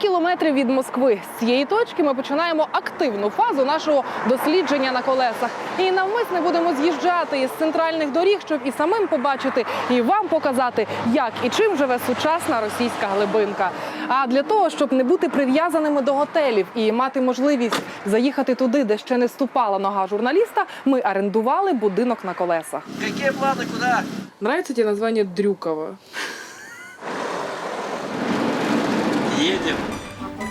кілометрів від Москви. З цієї точки ми починаємо активну фазу нашого дослідження на колесах. І навмисне будемо з'їжджати із центральних доріг, щоб і самим побачити, і вам показати, як і чим живе сучасна російська глибинка. А для того, щоб не бути прив'язаними до готелів і мати можливість заїхати туди, де ще не ступала нога журналіста, ми орендували будинок на колесах. Какие планы, куда? Нравится тебе название Дрюкова? Едем.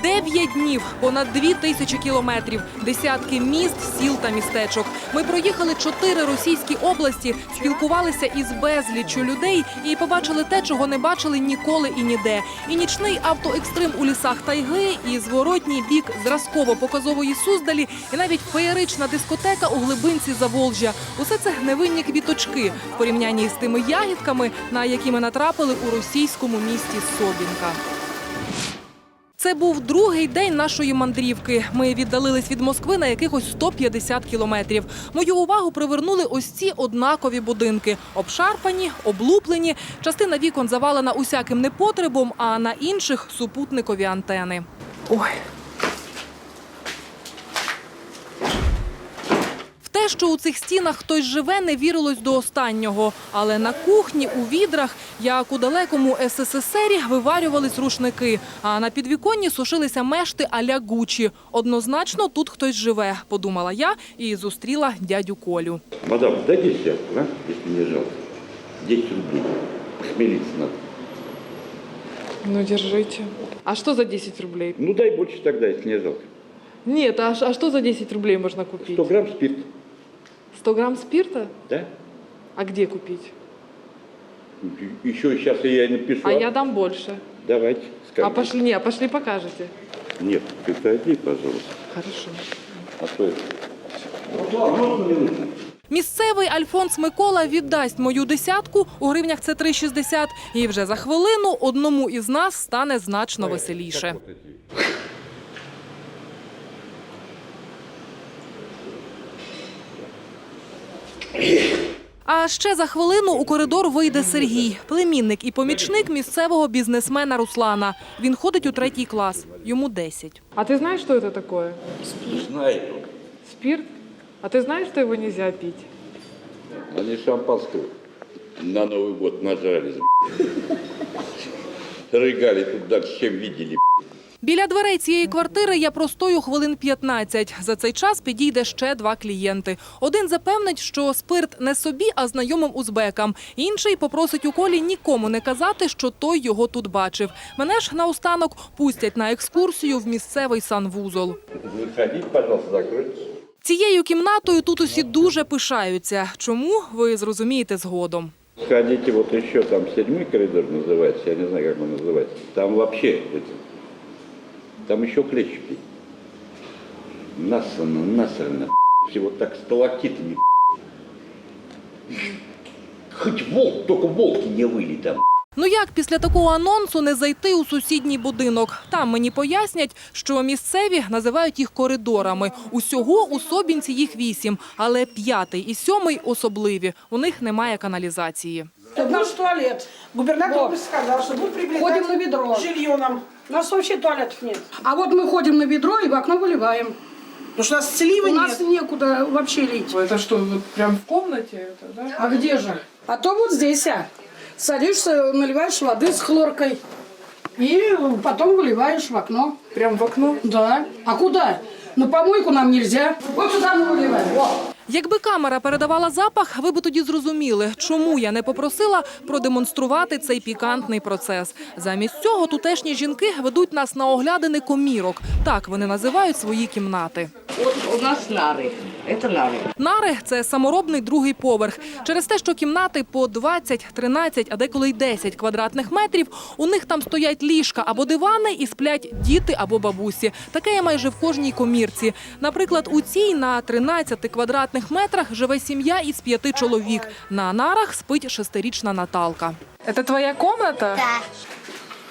Дев'ять днів, понад дві тисячі кілометрів, десятки міст, сіл та містечок. Ми проїхали чотири російські області, спілкувалися із безліччю людей і побачили те, чого не бачили ніколи і ніде. І нічний автоекстрим у лісах тайги, і зворотній бік зразково-показової суздалі, і навіть феєрична дискотека у глибинці Заволжя. Усе це невинні квіточки в порівнянні з тими ягідками, на які ми натрапили у російському місті Собінка. Це був другий день нашої мандрівки. Ми віддалились від Москви на якихось 150 кілометрів. Мою увагу привернули ось ці однакові будинки: обшарпані, облуплені. Частина вікон завалена усяким непотребом, а на інших супутникові антени. Ой, те, що у цих стінах хтось живе, не вірилось до останнього. Але на кухні у відрах, як у далекому СССРі, виварювались рушники, а на підвіконні сушилися мешти аля Гучі. Однозначно тут хтось живе, подумала я і зустріла дядю Колю. Мадам, дайте а, если не жалко. 10 рублей. Смелиться надо. ну держите. А что за 10 рублей? Ну дай больше тогда, если не жалко. Нет, а, что за 10 рублей можно купить? 100 грамм спирт, 100 грамм спирта? да? А где купить? Еще сейчас я напишу. А я дам больше. Давайте, А пошли, не, а пошли покажете. Нет, приходи, пожалуйста. Хорошо. А то это... Місцевий Альфонс Микола віддасть мою десятку, у гривнях це 3,60, і вже за хвилину одному із нас стане значно веселіше. А ще за хвилину у коридор вийде Сергій, племінник і помічник місцевого бізнесмена Руслана. Він ходить у третій клас, йому 10. А ты знаешь, что это такое? Знаю. Спирт? А ты знаешь, что его нельзя пить? Они шампанского на Новый год нажались. Рыгали тут дальше, чем видели. Біля дверей цієї квартири я простою хвилин 15. За цей час підійде ще два клієнти. Один запевнить, що спирт не собі, а знайомим узбекам. Інший попросить у колі нікому не казати, що той його тут бачив. Мене ж наостанок пустять на екскурсію в місцевий санвузол. Выходите, пожалуйста, закройтесь. Цією кімнатою тут усі дуже пишаються. Чому ви зрозумієте згодом? Сходите, вот еще там седьмой коридор называется, я не знаю, как он называется. Там вообще, это, там еще клещи. Насрано, насрано. Все вот так сталактитами. Хоть волк, только волки не выли там. Ну як після такого анонсу не зайти у сусідній будинок? Там мені пояснять, що місцеві називають їх коридорами. Усього у Собінці їх вісім, але п'ятий і сьомий особливі. У них немає каналізації. Это наш туалет. Губернатор бы сказал, что будет привлекать Ходим на ведро. жилье нам. У нас вообще туалетов нет. А вот мы ходим на ведро и в окно выливаем. Потому что у нас сливы У нас нет. некуда вообще лить. Это что, вот прям в комнате это, да? А где же? А то вот здесь, а. Садишься, наливаешь воды с хлоркой. И потом выливаешь в окно. Прям в окно? Да. А куда? На помойку нам нельзя. Вот сюда мы выливаем. Вот. Якби камера передавала запах, ви би тоді зрозуміли, чому я не попросила продемонструвати цей пікантний процес. Замість цього тутешні жінки ведуть нас на оглядини комірок. Так вони називають свої кімнати. Вот у нас нары. Это нары. Нари це саморобний другий поверх. Через те, що кімнати по 20, 13, а деколи й 10 квадратних метрів. У них там стоять ліжка або дивани і сплять діти або бабусі. Таке є майже в кожній комірці. Наприклад, у цій на 13 квадратних метрах живе сім'я із п'яти чоловік. На нарах спить шестирічна Наталка. Це твоя комната?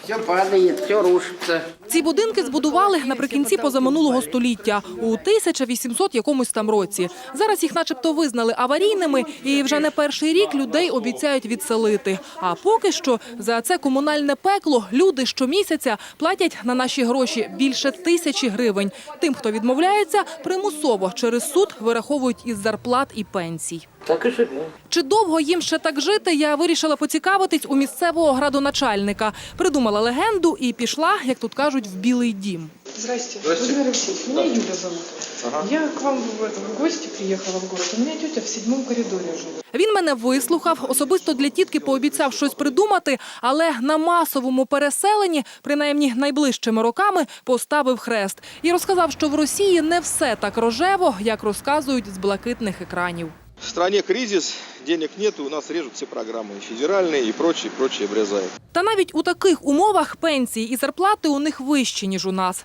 Все падает, все рушится. Ці будинки збудували наприкінці позаминулого століття у 1800 якомусь там році. Зараз їх, начебто, визнали аварійними, і вже не перший рік людей обіцяють відселити. А поки що за це комунальне пекло люди щомісяця платять на наші гроші більше тисячі гривень. Тим, хто відмовляється, примусово через суд вираховують із зарплат і пенсій. Так и живем. Чи довго їм ще так жити, я вирішила поцікавитись у місцевого градоначальника. Придумала легенду і пішла, як тут кажуть, в білий дім. Здрасте. Владимир Алексеевич, меня Юля зовут. Я к вам в, это, в гости приехала в город. У меня тетя в седьмом коридоре живет. Він мене вислухав, особисто для тітки пообіцяв щось придумати, але на масовому переселенні, принаймні найближчими роками, поставив хрест і розказав, що в Росії не все так рожево, як розказують з блакитних екранів. В стране кризис, денег нет, у нас режут все программы, и федеральные, и прочие, прочие обрезают. Та навіть у таких умовах пенсії і зарплати у них вищі ніж у нас.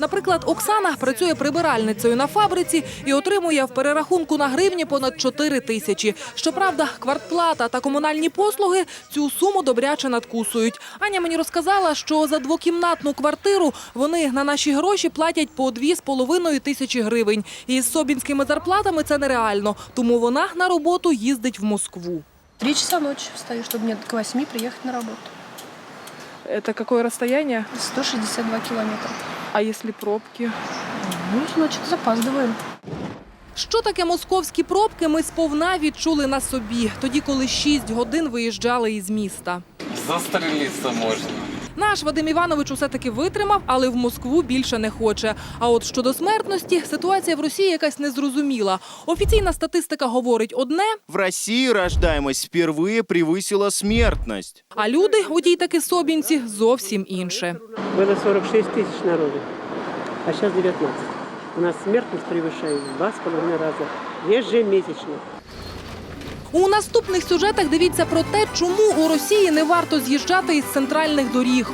Наприклад, Оксана працює прибиральницею на фабриці і отримує в перерахунку на гривні понад 4 тисячі. Щоправда, квартплата та комунальні послуги цю суму добряче надкусують. Аня мені розказала, що за двокімнатну квартиру вони на наші гроші платять по 2,5 тисячі гривень. І з собінськими зарплатами це нереально, тому вона на роботу їздить в Москву. Три часа ночи встаю, чтобы мне к восьми приехать на работу. Это какое расстояние? 162 километра. А если пробки? Ну, значит, запаздываем. Що таке московські пробки, ми сповна відчули на собі, тоді, коли 6 годин виїжджали із міста. Застрелитися можно. Наш Вадим Іванович усе таки витримав, але в Москву більше не хоче. А от щодо смертності, ситуація в Росії якась незрозуміла. Офіційна статистика говорить одне, В России рождаемость впервые превысила смертность. а люди у тій таки собінці зовсім інше. Было 46 тысяч народу, а сейчас 19. У нас смертность превышает в два с половиной раза ежемесячно. У наступних сюжетах дивіться про те, чому у Росії не варто з'їжджати із центральних доріг.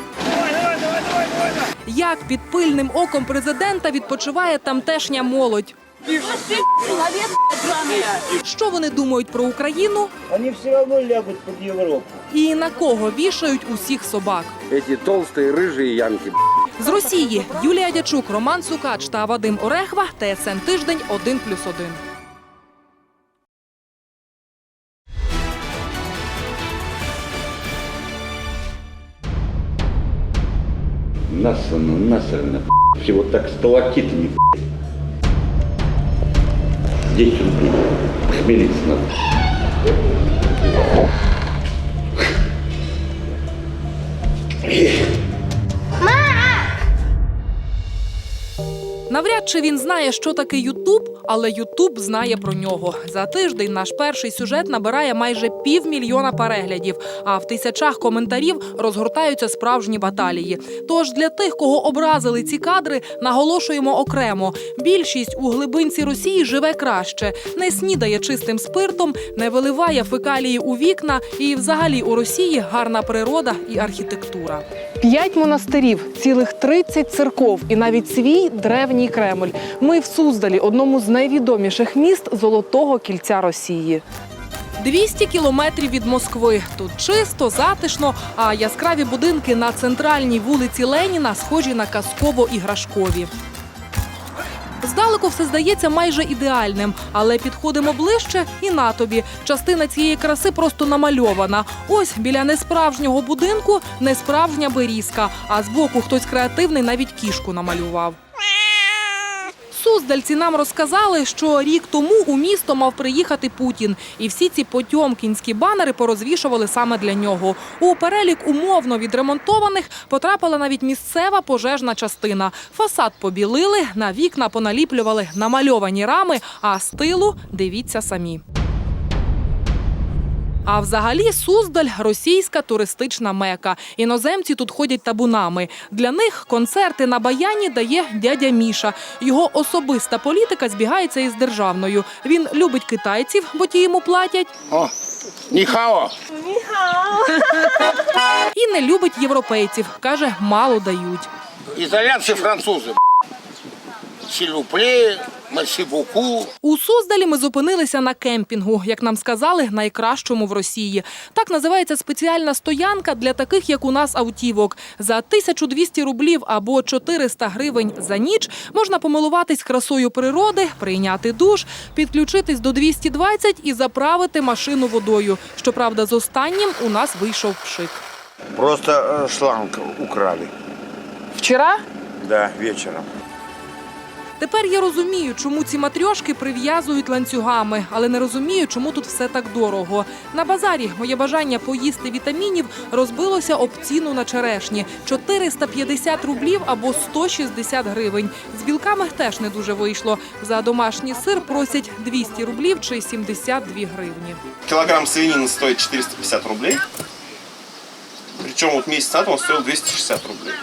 Як під пильним оком президента відпочиває тамтешня молодь. Що вони думають про Україну Они все равно лягут под Европу. і на кого вішають усіх собак? Эти толстые рыжие янки. З Росії Юлія Дячук, Роман Сукач та Вадим Орехва. ТСН тиждень 1+,1. Насрано, насрано, все вот так сталактитами, Здесь вот, похмелиться надо. Навряд чи він знає, що таке Ютуб, але Ютуб знає про нього. За тиждень наш перший сюжет набирає майже півмільйона переглядів, а в тисячах коментарів розгортаються справжні баталії. Тож для тих, кого образили ці кадри, наголошуємо окремо: більшість у глибинці Росії живе краще, не снідає чистим спиртом, не виливає фекалії у вікна, і взагалі у Росії гарна природа і архітектура. П'ять монастирів, цілих 30 церков і навіть свій древній Кремль. Ми в Суздалі, одному з найвідоміших міст Золотого кільця Росії. 200 кілометрів від Москви. Тут чисто, затишно, а яскраві будинки на центральній вулиці Леніна схожі на казково-іграшкові. Здалеку все здається майже ідеальним, але підходимо ближче і на тобі. Частина цієї краси просто намальована. Ось біля несправжнього будинку несправжня берізка, а збоку хтось креативний навіть кішку намалював. Суздальці нам розказали, що рік тому у місто мав приїхати Путін, і всі ці потьомкінські банери порозвішували саме для нього. У перелік умовно відремонтованих потрапила навіть місцева пожежна частина. Фасад побілили, на вікна поналіплювали намальовані рами, а з тилу дивіться самі. А взагалі Суздаль російська туристична мека. Іноземці тут ходять табунами. Для них концерти на баяні дає дядя Міша. Його особиста політика збігається із державною. Він любить китайців, бо ті йому платять, О, нихао! і не любить європейців. каже, мало дають. Итальянцы, французы. Сильвупле, Масибуку. У Суздалі ми зупинилися на кемпінгу, як нам сказали, найкращому в Росії. Так називається спеціальна стоянка для таких, як у нас, автівок. За 1200 рублів або 400 гривень за ніч можна помилуватись красою природи, прийняти душ, підключитись до 220 і заправити машину водою. Щоправда, з останнім у нас вийшов пшик. Просто э, шланг украли. Вчора Да, вечером. Тепер я розумію, чому ці матрьошки прив'язують ланцюгами, але не розумію, чому тут все так дорого. На базарі моє бажання поїсти вітамінів розбилося об ціну на черешні 450 рублів або 160 гривень. З білками теж не дуже вийшло. За домашній сир просять 200 рублів чи 72 гривні. Килограмм свинины стоит 450 рублей. Причем вот месяц назад он стоил 260 рублей.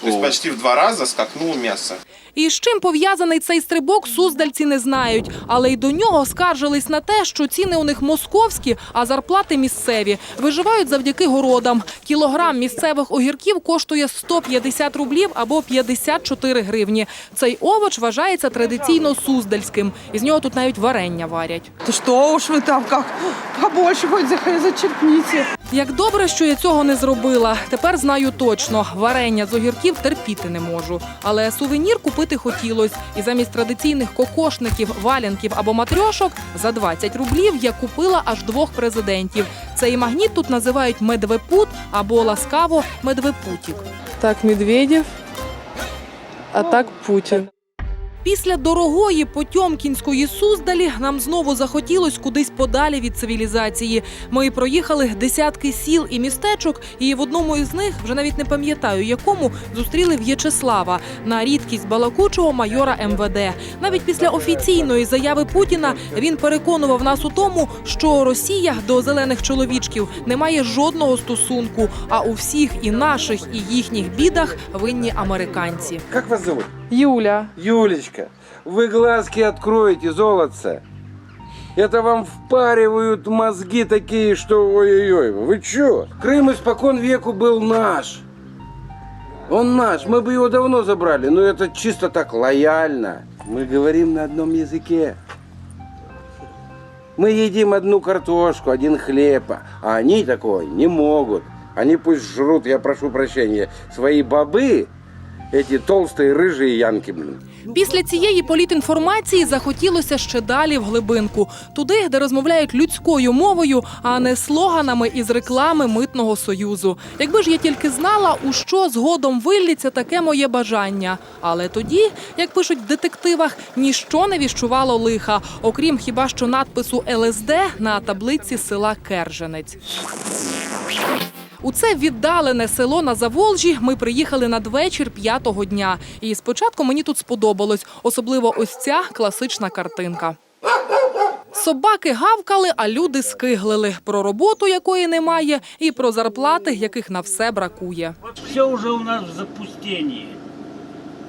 То есть почти в два раза скакнуло мясо. І з чим пов'язаний цей стрибок, суздальці не знають. Але й до нього скаржились на те, що ціни у них московські, а зарплати місцеві. Виживають завдяки городам. Кілограм місцевих огірків коштує 150 рублів або 54 гривні. Цей овоч вважається традиційно суздальським. Із нього тут навіть варення варять. Да что уж вы там как побольше хоть за- зачерпните. Як добре, що я цього не зробила. Тепер знаю точно, варення з огірків терпіти не можу. Але сувенір купити хотілось. І замість традиційних кокошників, валянків або матрьошок за 20 рублів я купила аж двох президентів. Цей магніт тут називають медвепут або ласкаво медвепутік. так Медведєв, а так Путін. Після дорогої потьомкінської суздалі нам знову захотілось кудись подалі від цивілізації. Ми проїхали десятки сіл і містечок, і в одному із них, вже навіть не пам'ятаю якому, зустріли В'ячеслава на рідкість балакучого майора МВД. Навіть після офіційної заяви Путіна він переконував нас у тому, що Росія до зелених чоловічків не має жодного стосунку. А у всіх і наших, і їхніх бідах винні американці. Как вас зовут? Юля. Юлечка, вы глазки откроете, золотце. Это вам впаривают мозги такие, что ой-ой-ой. Вы чё? Крым испокон веку был наш. Он наш, мы бы его давно забрали, но это чисто так лояльно. Мы говорим на одном языке. Мы едим одну картошку, один хлеб, а они такое не могут. Они пусть жрут, я прошу прощения, свои бобы, эти толстые рыжие янки, блин. Після цієї політінформації захотілося ще далі в глибинку, туди, де розмовляють людською мовою, а не слоганами із реклами митного союзу. Якби ж я тільки знала, у що згодом вилліться таке моє бажання. Але тоді, як пишуть в детективах, ніщо не віщувало лиха, окрім хіба що надпису ЛСД на таблиці села Керженець. У це віддалене село на Заволжі ми приїхали надвечір п'ятого дня. І спочатку мені тут сподобалось, особливо ось ця класична картинка. Собаки гавкали, а люди скиглили про роботу, якої немає, і про зарплати, яких на все бракує. Все уже у нас в запустении.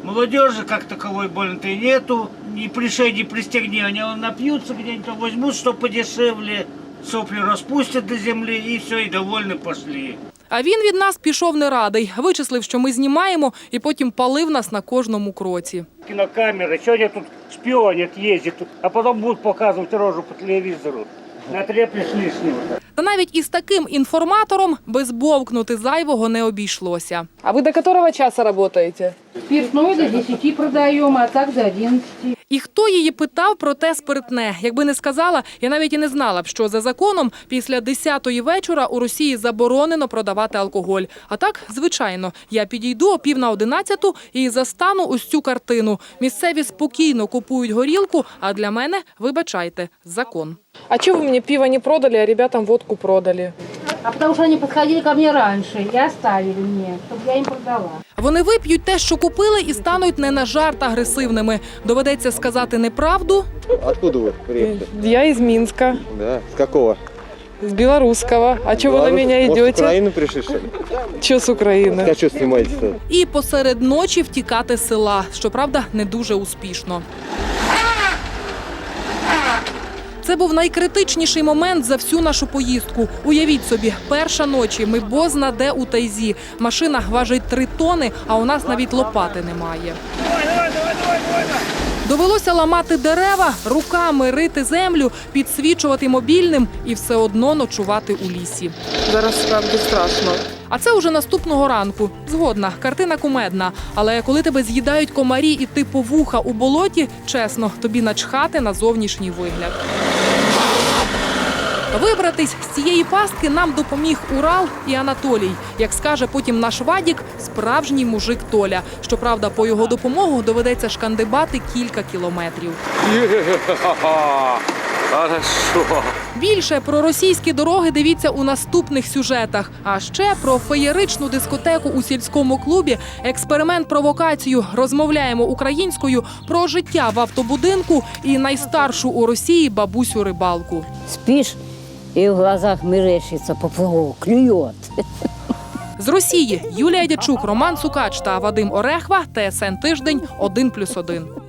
Молодежи как таковой больно-то и нету. Ни пришей, ни пристегни. Они напьются где-нибудь, возьмут подешевле, сопли распустят до земли и все, и довольны пошли. А він від нас пішов не радий, вичислив, що ми знімаємо, і потім палив нас на кожному кроці. Кинокамеры, сегодня тут шпионят, ездят, а потом будут показывать рожу по телевизору. Натреплешь лишнего. Та навіть із таким інформатором без бовкнути зайвого не обійшлося. А вы до которого часа работаете? Спиртное до 10 продаем, а так до 11. І хто її питав про те спиртне? Якби не сказала, я навіть і не знала б, що за законом після 10-ї вечора у Росії заборонено продавати алкоголь. А так, звичайно, я підійду о пів на одинадцяту і застану ось цю картину. Місцеві спокійно купують горілку, а для мене, вибачайте, закон. А чего вы мне пиво не продали, а ребятам водку продали? А потому что они подходили ко мне раньше и оставили мне, чтобы я им продала. Вони вип'ють те, що купили, і стануть не на жарт агресивними. Доведеться сказати неправду, Откуда вы приехали? Я из Минска, Да. С какого? с белорусского. А чего вы на меня идете? пришли, что ли? Че с Украины? А что снимаете-то? і посеред ночі втікати з села. Щоправда, не дуже успішно. Це був найкритичніший момент за всю нашу поїздку. Уявіть собі, перша ночі ми бозна де у тайзі. Машина важить три тони, а у нас навіть лопати немає. Довелося ламати дерева, руками рити землю, підсвічувати мобільним і все одно ночувати у лісі. Зараз справді страшно. А це уже наступного ранку. Згодна, картина кумедна. Але коли тебе з'їдають комарі і ти по вуха у болоті, чесно, тобі начхати на зовнішній вигляд. Вибратись з цієї пастки нам допоміг Урал і Анатолій. Як скаже потім наш Вадік, справжній мужик Толя. Щоправда, по його допомогу доведеться шкандибати кілька кілометрів. Хорошо. Більше про російські дороги дивіться у наступних сюжетах. А ще про феєричну дискотеку у сільському клубі, експеримент провокацію. Розмовляємо українською про життя в автобудинку і найстаршу у Росії бабусю рибалку. Спишь, и в глазах мерещится поплавок, клюет. З Росії Юлія Дячук, Роман Сукач та Вадим Орехва. ТСН тиждень 1+,1.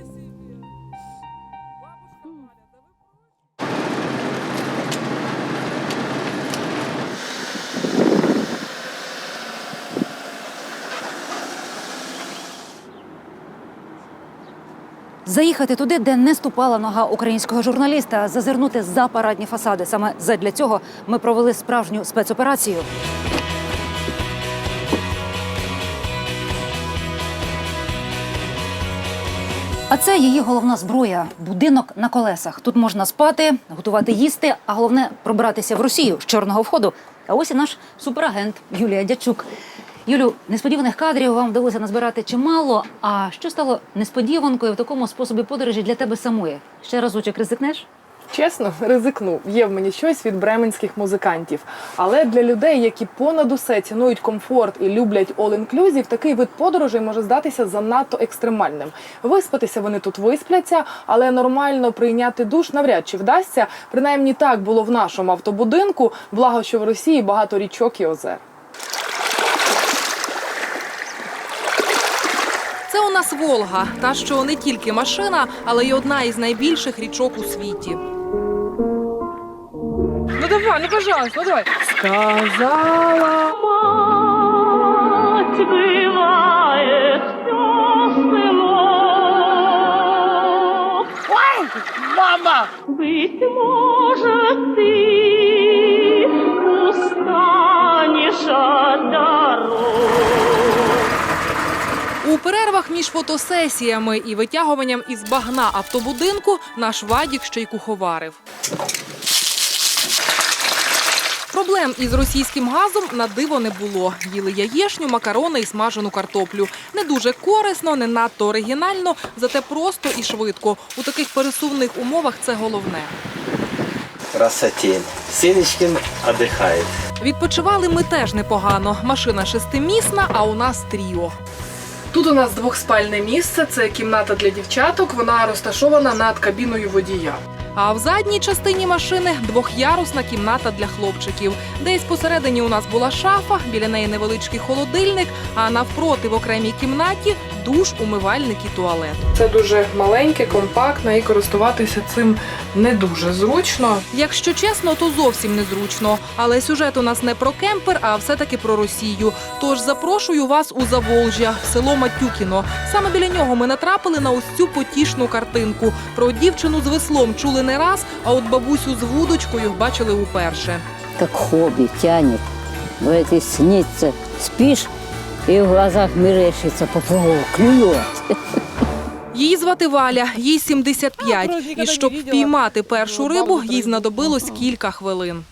Заїхати туди, де не ступала нога українського журналіста, зазирнути за парадні фасади. Саме задля цього ми провели справжню спецоперацію. А це її головна зброя будинок на колесах. Тут можна спати, готувати їсти, а головне пробратися в Росію з чорного входу. А ось і наш суперагент Юлія Дячук. Юлю, несподіваних кадрів вам вдалося назбирати чимало. А що стало несподіванкою в такому способі подорожі для тебе самої? Ще разочок ризикнеш? Чесно, ризикну. Є в мені щось від бременських музикантів. Але для людей, які понад усе цінують комфорт і люблять all-inclusive, такий вид подорожей може здатися занадто екстремальним. Виспатися вони тут виспляться, але нормально прийняти душ навряд чи вдасться. Принаймні так було в нашому автобудинку. Благо, що в Росії багато річок і озер. Це у нас Волга, та що не тільки машина, але й одна із найбільших річок у світі. Ну давай, ну пожалуйста, ну давай. Сказала. Быть может, У перервах між фотосесіями і витягуванням із багна автобудинку наш Вадік ще й куховарив. Проблем із російським газом на диво не було. Їли яєшню, макарони і смажену картоплю. Не дуже корисно, не надто оригінально, зате просто і швидко. У таких пересувних умовах це головне. Красотень. Сенечкин отдыхает. Відпочивали ми теж непогано. Машина шестимісна, а у нас тріо. Тут у нас двохспальне місце. Це кімната для дівчаток. Вона розташована над кабіною водія. А в задній частині машини двохярусна кімната для хлопчиків. Десь посередині у нас була шафа, біля неї невеличкий холодильник, а навпроти в окремій кімнаті душ, умивальник і туалет. Це дуже маленьке, компактне і користуватися цим не дуже зручно. Якщо чесно, то зовсім незручно. Але сюжет у нас не про кемпер, а все-таки про Росію. Тож запрошую вас у Заволжя, в село Матюкіно. Саме біля нього ми натрапили на ось цю потішну картинку. Про дівчину з веслом чули не раз, а от бабусю з вудочкою бачили уперше. Как хобби тянет. В этой снится. Спишь, и в глазах мерещится поплавок, клюет. Її звати Валя, їй 75. І щоб впіймати першу рибу, їй знадобилось кілька хвилин.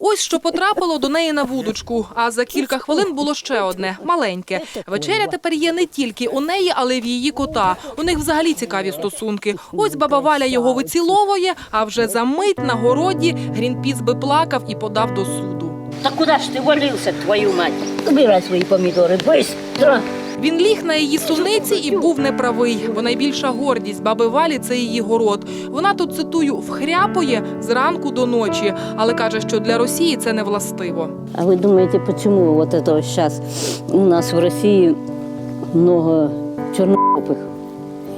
Ось що потрапило до неї на вудочку. А за кілька хвилин було ще одне маленьке. Вечеря тепер є не тільки у неї, але й в її кота. У них взагалі цікаві стосунки. Ось баба Валя його виціловує, а вже за мить на городі Грінпіс би плакав і подав до суду. Да куда ж ты валился, твою мать? Убирай свои помидоры, быстро. Він ліг на її суниці і був неправий, бо найбільша гордість баби Валі це її город. Вона тут цитую вхряпує зранку до ночі, але каже, що для Росії це не властиво. А вы думаете, почему вот это вот сейчас у нас в России много чернопых?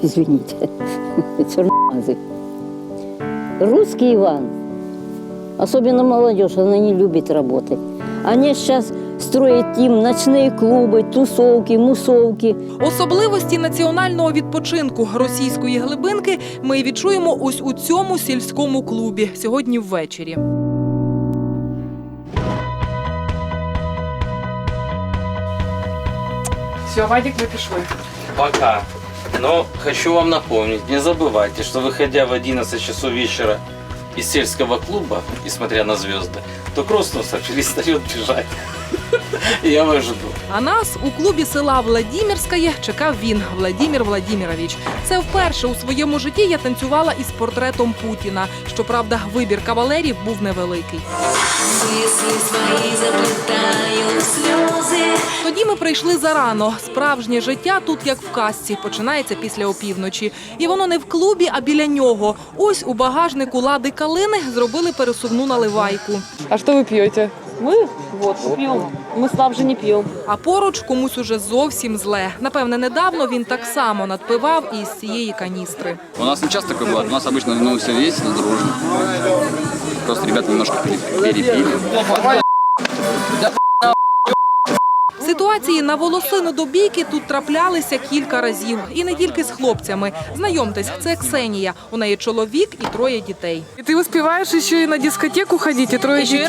Извините, черномазых. Русский Иван, особенно молодежь, она не любит работать. Они сейчас строить им ночные клубы, тусовки, мусовки. Особливості національного відпочинку російської глибинки ми відчуємо ось у цьому сільському клубі сьогодні ввечері. Все, Вадик, ми пішли. Пока. Но хочу вам напомнить, не забывайте, что выходя в 11 часов вечера из сельского клуба, несмотря на звезды, то Кроснусов перестает бежать. Я вас. А нас у клубі села Владімірськає чекав він, Владімір Владімірович. Це вперше у своєму житті я танцювала із портретом Путіна. Щоправда, вибір кавалерів був невеликий. Тоді ми прийшли зарано. Справжнє життя тут, як в казці, починається після опівночі. І воно не в клубі, а біля нього. Ось у багажнику лади калини зробили пересувну наливайку. А що ви п'єте? Мы вот пьем. Мы слабже не пьем. А поруч комусь уже зовсім зле. Напевне, недавно він так само надпивав із цієї каністри. У нас не часто такое бывает. У нас обычно ну, все весело, дружно. Просто ребята немножко пере- перепили. Ситуації на волосину до бійки тут траплялися кілька разів. І не тільки з хлопцями. Знайомтесь, це Ксенія. У неї чоловік і троє дітей. І ти успіваєш ще й на дискотеку ходити, і троє дітей?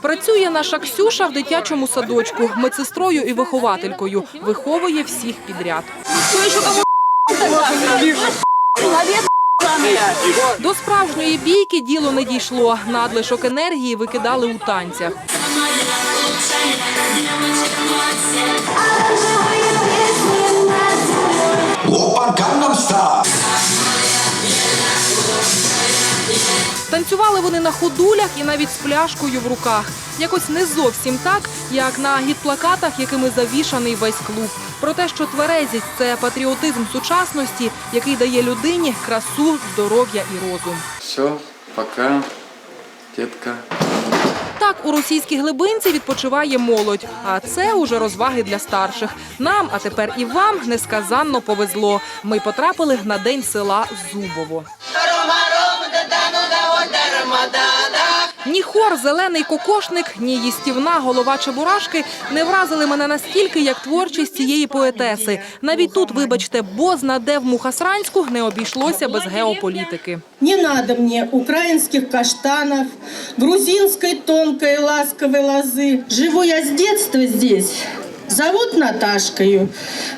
Працює наша Ксюша в дитячому садочку, медсестрою і вихователькою. Виховує всіх підряд. До справжньої бійки діло не дійшло. Надлишок енергії викидали у танцях. Танцювали вони на ходулях і навіть з пляшкою в руках. Якось не зовсім так, як на гідплакатах, якими завішаний весь клуб. Про те, що тверезість це патріотизм сучасності, який дає людині красу, здоров'я і розум. Все, пока, детка. Так у російській глибинці відпочиває молодь. А це уже розваги для старших. Нам, а тепер і вам несказанно повезло. Ми потрапили на день села Зубово. Ні хор, зелений кокошник, ні їстівна голова чебурашки не вразили мене настільки, як творчість цієї поетеси. Навіть тут, вибачте, бозна де в Мухасранську не обійшлося без геополітики. Не надо мені українських каштанів, грузинської тонкої ласкової лози. Живу я з детства здесь. Зовут Наташкою.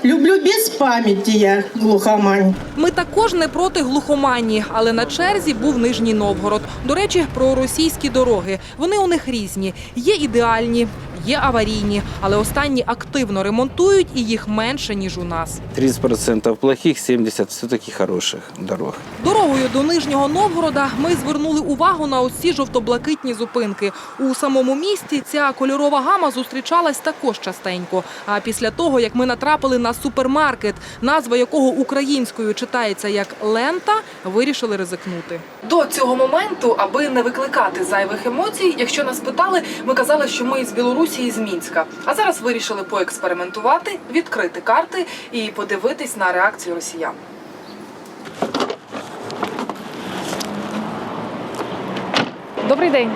Люблю без пам'яті я глухомань. Ми також не проти глухомані, але на черзі був Нижній Новгород. До речі, про російські дороги. Вони у них різні. Є ідеальні, є аварійні, але останні активно ремонтують і їх менше ніж у нас. 30% плохих, 70% все-таки хороших дорог. Дорогою до Нижнього Новгорода ми звернули увагу на ці жовто-блакитні зупинки. У самому місті ця кольорова гама зустрічалась також частенько. А після того, як ми натрапили на супермаркет, назва якого українською читається як лента, вирішили ризикнути. До цього моменту, аби не викликати зайвих емоцій, якщо нас питали, ми казали, що ми з Білорусі і з Мінська. А зараз вирішили поекспериментувати, відкрити карти і подивитись на реакцію росіян. Добрий день.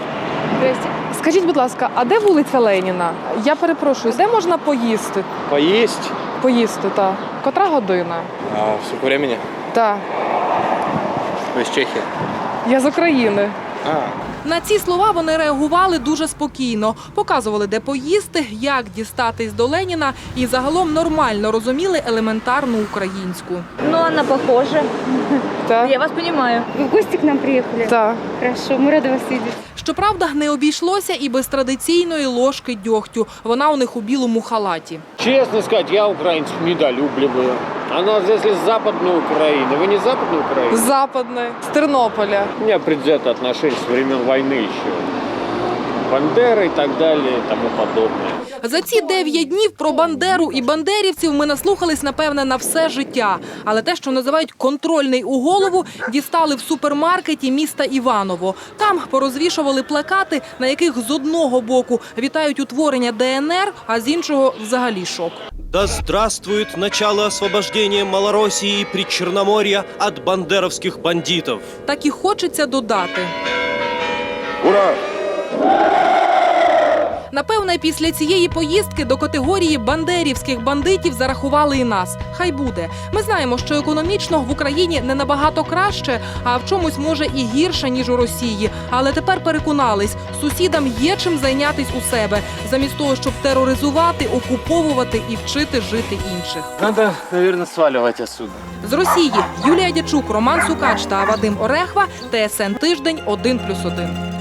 Скажіть, будь ласка, а де вулиця Леніна? Я перепрошую, де можна поїсти? Поесть Поїсти, так. Котра година? а, сколько времени? Так. Вы из Чехии? Я з України. На ці слова вони реагували дуже спокійно, показували, де поїсти, як дістатись до Леніна, і загалом нормально розуміли елементарну українську. Ну, вона похожа. Так. Я вас понимаю. Вы в гости к нам приехали? Так. Хорошо, мы рады вас видеть. Щоправда, не обійшлося і без традиційної ложки дьогтю. Вона у них у білому халаті. честно сказать, я украинцев недолюбливаю. Она здесь из Западной Украины. Вы не из Западной Украины? З Западної, з Тернополя. У меня предвзято отношение с времен войны еще. Бандеры и так далее и тому подобное. За ці дев'ять днів про Бандеру і бандерівців ми наслухались, напевне, на все життя. Але те, що називають контрольний у голову, дістали в супермаркеті міста Іваново. Там порозвішували плакати, на яких з одного боку вітають утворення ДНР, а з іншого взагалі шок. Да здравствует начало освобождения Малороссии и Причерноморья от бандеровских бандитов. Так і хочеться додати. Ура! Напевне, після цієї поїздки до категорії бандерівських бандитів зарахували і нас. Хай буде. Ми знаємо, що економічно в Україні не набагато краще, а в чомусь може і гірше ніж у Росії. Але тепер переконались, сусідам є чим зайнятись у себе, замість того, щоб тероризувати, окуповувати і вчити жити інших. Надо, наверное, сваливать отсюда. З Росії Юлія Дячук, Роман Сукач та Вадим Орехва. ТСН тиждень 1+,1.